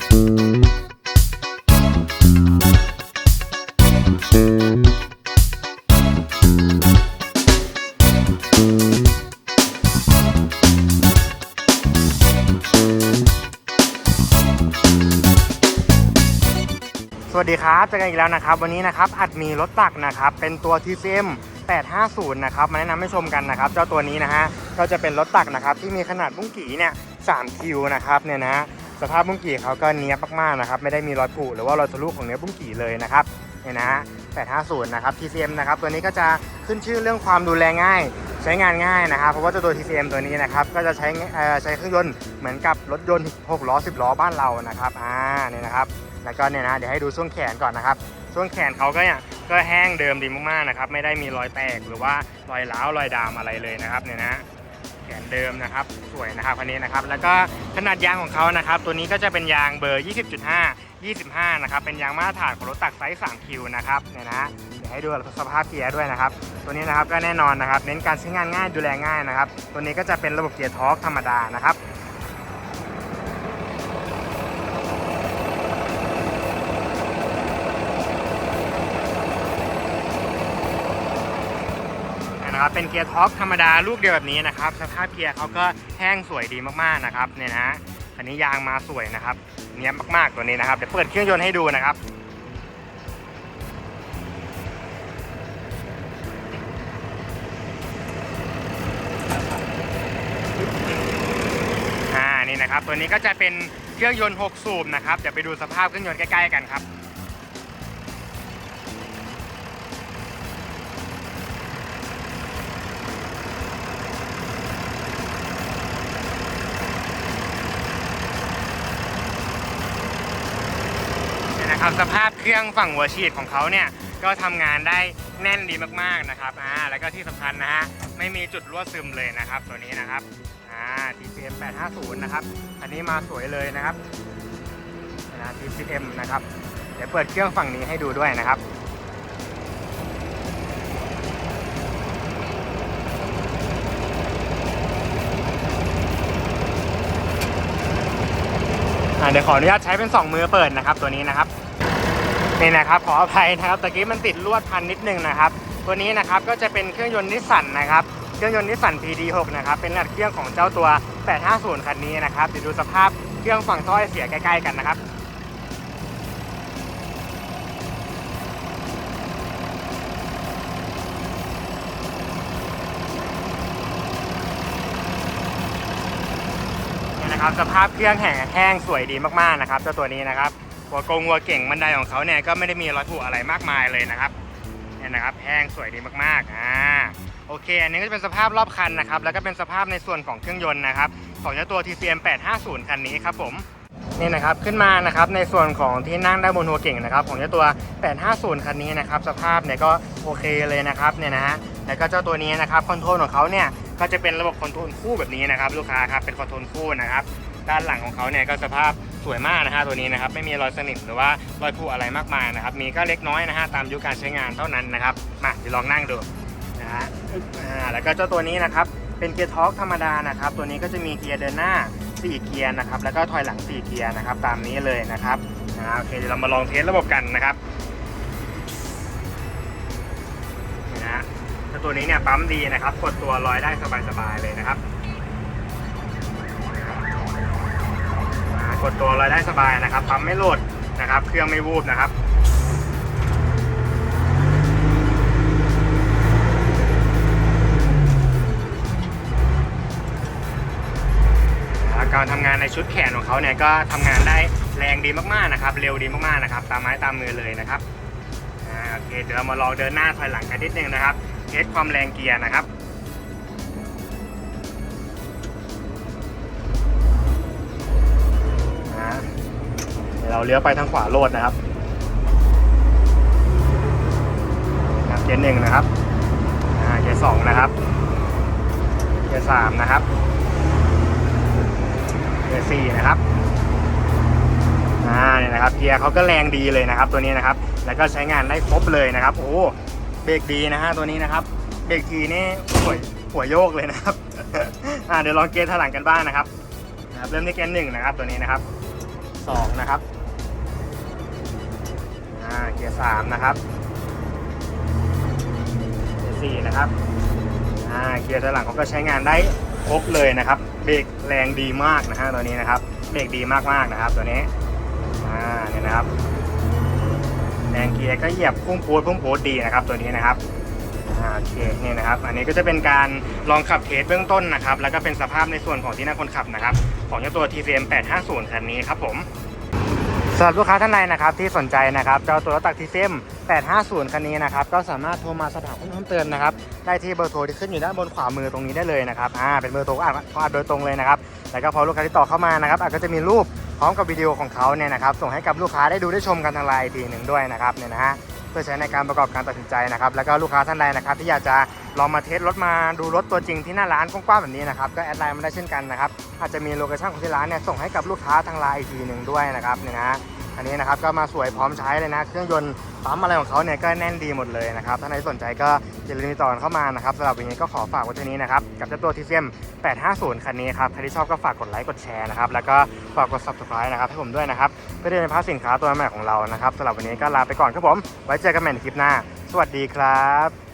สวัสดีครับเจอกันอีกแล้วนะครับ วันนี้นะครับอัดมีรถตักนะครับ เป็นตัว TCM 850 นะครับ มาแนะนำให้ชมกันนะครับ เจ้าตัวนี้นะฮะก็จะเป็นรถตักนะครับ ที่มีขนาดบุ้งกี่เนี่ย3คิวนะครับเนี่ยนะ สภาพบุ้งกี่เขาก็เนี้ยบมากๆนะครับ ไม่ได้มีรอยผุหรือว่ารอยทะลุของเนื้อบุ้งกี่เลยนะครับเนี่ยนะ850 นะครับ TCM นะครับ ตัวนี้ก็จะขึ้นชื่อเรื่องความดูแลง่าย ใช้งานง่ายนะครับ เพราะว่าเจ้าตัว TCM ตัวนี้นะครับ ก็จะใช้เอ่อใช้เครื่องยนต์เหมือนกับรถยนต์ 6 ล้อ 10 ล้อบ้านเรานะครับ อ่า เนี่ยนะครับ แล้วก็เนี่ยนะ เดี๋ยวให้ดูช่วงแขนก่อนนะครับ ช่วงแขนเขาก็เนี่ย ก็แห้งเดิมดีมากๆนะครับ ไม่ได้มีรอยแตกหรือว่ารอยร้าวรอยดามอะไรเลยนะครับ เนี่ยนะ ขนเดิมนะครับ สวยนะครับคันนี้นะครับ แล้วก็ขนาดยางของเขานะครับ ตัวนี้ก็จะเป็นยางเบอร์ 20.5 25 นะครับ เป็นยางมาตรฐานของรถตักไซส์ 3 คิวนะครับเนี่ยนะเดี๋ยวให้ดูสภาพเกียร์ด้วยนะครับ ตัวนี้นะครับก็แน่นอนนะครับ เน้นการใช้งานง่ายดูแลง่ายนะครับ ตัวนี้ก็จะเป็นระบบเกียร์ทอร์กธรรมดานะครับ นะครับเป็นเกียร์ท็อปธรรมดาลูกเดียวแบบนี้นะครับสภาพเกียร์เขาก็แห้งสวยดีมากๆนะครับเนี่ยนะอันนี้ยางมาสวยนะครับเนี้ยมากๆตัวนี้นะครับเดี๋ยวเปิดเครื่องยนต์ให้ดูนะครับอ่านี่นะครับตัวนี้ก็จะเป็นเครื่องยนต์ 6 สูบนะครับเดี๋ยวไปดูสภาพเครื่องยนต์ใกล้ๆกันครับ นะครับสภาพเครื่องฝั่งหัวฉีดของเขาเนี่ยก็ทำงานได้แน่นดีมากๆนะครับอ่าแล้วก็ที่สำคัญนะฮะไม่มีจุดรั่วซึมเลยนะครับตัวนี้นะครับอ่า TCM 850นะครับอันนี้มาสวยเลยนะครับนะ TCM นะครับเดี๋ยวเปิดเครื่องฝั่งนี้ให้ดูด้วยนะครับอ่าเดี๋ยวขออนุญาตใช้เป็น 2 มือเปิดนะครับตัวนี้นะครับ นี่นะครับขออภัยนะครับตะกี้มันติดลวดพันนิดนึงนะครับตัวนี้นะครับก็จะเป็นเครื่องยนต์นิสสันนะครับเครื่องยนต์นิสสัน PD6 นะครับเป็นอัดเครื่องของเจ้าตัว 850 คันนี้นะครับเดี๋ยวดูสภาพเครื่องฝั่งท่อเสียใกล้ๆกันนะครับนี่นะครับสภาพเครื่องแห้งแห้งสวยดีมากๆนะครับเจ้าตัวนี้นะครับ หัวกงหัวเก่งบันไดของเขาเนี่ยก็ไม่ได้มีรอยผุอะไรมากมายเลยนะครับเนี่ยนะครับแห้งสวยดีมากๆอ่าโอเค อันนี้ก็จะเป็นสภาพรอบคันนะครับ แล้วก็เป็นสภาพในส่วนของเครื่องยนต์นะครับของเจ้าตัว TCM 850 คันนี้ครับผมนี่นะครับขึ้นมานะครับในส่วนของที่นั่งด้านบนหัวเก่งนะครับของเจ้าตัว 850 คันนี้นะครับสภาพเนี่ยก็โอเคเลยนะครับเนี่ยนะฮะแล้วก็เจ้าตัวนี้นะครับคอนโทรลของเขาเนี่ยก็จะเป็นระบบคอนโทรลคู่แบบนี้นะครับลูกค้าครับเป็นคอนโทรลคู่นะครับ ด้านหลังของเขาเนี่ยก็สภาพสวยมากนะฮะตัวนี้นะครับไม่มีรอยสนิมหรือว่ารอยผุอะไรมากมายนะครับมีก็เล็กน้อยนะฮะตามยุคการใช้งานเท่านั้นนะครับมาเดี๋ยวลองนั่งดูนะฮะอ่าแล้วก็เจ้าตัวนี้นะครับเป็นเกียร์ทอร์กธรรมดานะครับตัวนี้ก็จะมีเกียร์เดินหน้า 4 เกียร์นะครับแล้วก็ถอยหลัง 4 เกียร์นะครับตามนี้เลยนะครับอ่าโอเคเดี๋ยวเรามาลองเทสระบบกันนะครับนะฮะตัวนี้เนี่ยปั๊มดีนะครับกดตัวลอยได้สบายๆเลยนะครับ กดตัวเราได้สบายนะครับปั๊มไม่โหลดนะครับ เครื่องไม่วูบนะครับการทำงานในชุดแขนของเขาเนี่ยก็ทำงานได้แรงดีมากๆนะครับ เร็วดีมากๆนะครับ ตามไม้ตามมือเลยนะครับโอเคเดี๋ยวเรามาลองเดินหน้าถอยหลังกันนิดนึงนะครับเทสความแรงเกียร์นะครับ เดี๋ยวเลี้ยวไปทางขวาโลดนะครับเกียร์หนึ่งนะครับเกียร์สองนะครับเกียร์สามนะครับเกียร์สี่นะครับอ่าเนี่ยนะครับเกียร์เขาก็แรงดีเลยนะครับ ตัวนี้นะครับ แล้วก็ใช้งานได้ครบเลยนะครับ โอ้เบรกดีนะฮะตัวนี้นะครับเบรกทีนี่หัวหัวโยกเลยนะครับอ่าเดี๋ยวลองเกียร์ถลังกันบ้างนะครับนะครับ เริ่มที่เกียร์หนึ่งนะครับ ตัวนี้นะครับสองนะครับ อ่าเกียร์สามนะครับเกียร์สี่นะครับอ่าเกียร์ด้านหลังเขาก็ใช้งานได้ครบเลยนะครับ เบรกแรงดีมากนะฮะตัวนี้นะครับ เบรกดีมากๆนะครับตัวนี้อ่าเนี่ยนะครับ แรงเกียร์ก็เหยียบพุ่งโพดพุ่งโพดดีนะครับ ตัวนี้นะครับโอเคนี่นะครับ อันนี้ก็จะเป็นการลองขับเทสเบื้องต้นนะครับ แล้วก็เป็นสภาพในส่วนของที่นั่งคนขับนะครับ ของเจ้าตัว TCM 850 คันนี้ครับผม สำหรับลูกค้าท่านใดนะครับที่สนใจนะครับเจ้าตัวรถตักทีเซม850 คันนี้นะครับก็สามารถโทรมาสอบถามข้อมูลเพิ่มเติมนะครับได้ที่เบอร์โทรที่ขึ้นอยู่ด้านบนขวามือตรงนี้ได้เลยนะครับอ่าเป็นเบอร์โทรก็อ่านอ่านโดยตรงเลยนะครับแล้วก็พอลูกค้าที่ต่อเข้ามานะครับอาจก็จะมีรูปพร้อมกับวิดีโอของเขาเนี่ยนะครับส่งให้กับลูกค้าได้ดูได้ชมกันทางไลน์อีกทีหนึ่งด้วยนะครับเนี่ยนะฮะ เพื่อใช้ในการประกอบการตัดสินใจนะครับแล้วก็ลูกค้าท่านใดนะครับที่อยากจะลองมาเทสรถมาดูรถตัวจริงที่หน้าร้านกว้างๆแบบนี้นะครับก็แอดไลน์มาได้เช่นกันนะครับอาจจะมีโลเคชั่นของที่ร้านเนี่ยส่งให้กับลูกค้าทางไลน์อีกทีหนึ่งด้วยนะครับเนี่ยนะ อันนี้นะครับก็มาสวยพร้อมใช้เลยนะ เครื่องยนต์ปั๊มอะไรของเขาเนี่ยก็แน่นดีหมดเลยนะครับ ถ้าใครสนใจก็อย่าลืมติดต่อนเข้ามานะครับสำหรับวันนี้ก็ขอฝากไว้ที่นี้นะครับ กับเจ้าตัว TCM 850 คันนี้ครับ ใครที่ชอบก็ฝากกดไลค์กดแชร์นะครับ แล้วก็ฝากกด subscribe นะครับให้ผมด้วยนะครับ เพื่อได้เป็นพาสินค้าตัวใหม่ของเรานะครับสำหรับวันนี้ก็ลาไปก่อนครับผม ไว้เจอกันใหม่ในคลิปหน้า สวัสดีครับ